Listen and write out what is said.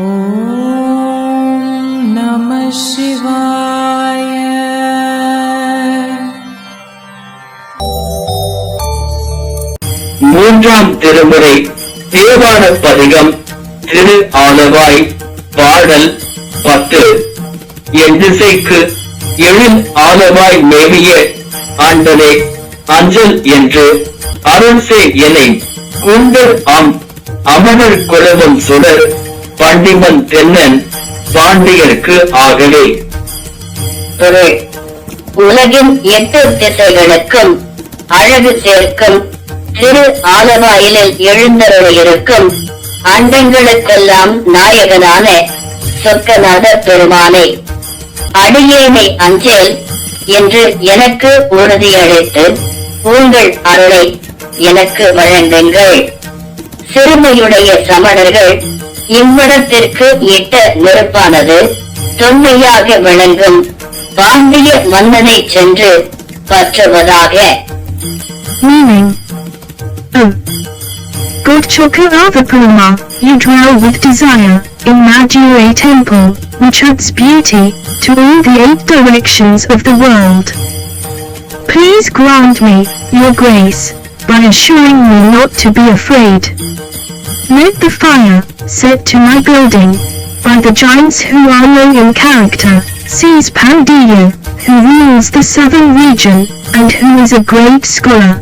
ஓம் நம சிவாய மூன்றாம் திருமுறை தேவான பதிகம் திரு ஆலவாய் பாடல் பத்து. என் திசைக்கு எழில் ஆலவாய் மேவிய ஆண்டனே அஞ்சல் என்று அருள் செய் எனை குண்டர் அம் அமரர் குலவம் சுடர். பண்டிமன் தென்னன் பாண்டியருக்கு ஆகவே. உலகின் எட்டு திசைகளுக்கும் அழகு சேர்க்கும் திரு ஆலவாயிலில் எழுந்தருளியிருக்கும் அண்டங்களுக்கெல்லாம் நாயகனான சொர்க்கநாத பெருமானே அடியேனை அஞ்சேல் என்று எனக்கு உறுதியளித்து உங்கள் அருளை எனக்கு வழங்குங்கள். சிறுமையுடைய சமணர்கள் இவ்விடத்திற்கு இட்ட நெருப்பானது தொன்மையாக விளங்கும் பாண்டிய மன்னனை சென்று பற்றுவதாக Meaning. Oh. God Chokaravaparama, you dwell with desire, in Madure temple, which adds beauty, to all the eight directions of the world. Please grant me, your grace, by assuring me not to be afraid. Let the fire, set to my building, by the giants who are low in character, seize Pandya, who rules the southern region, and who is a great scholar.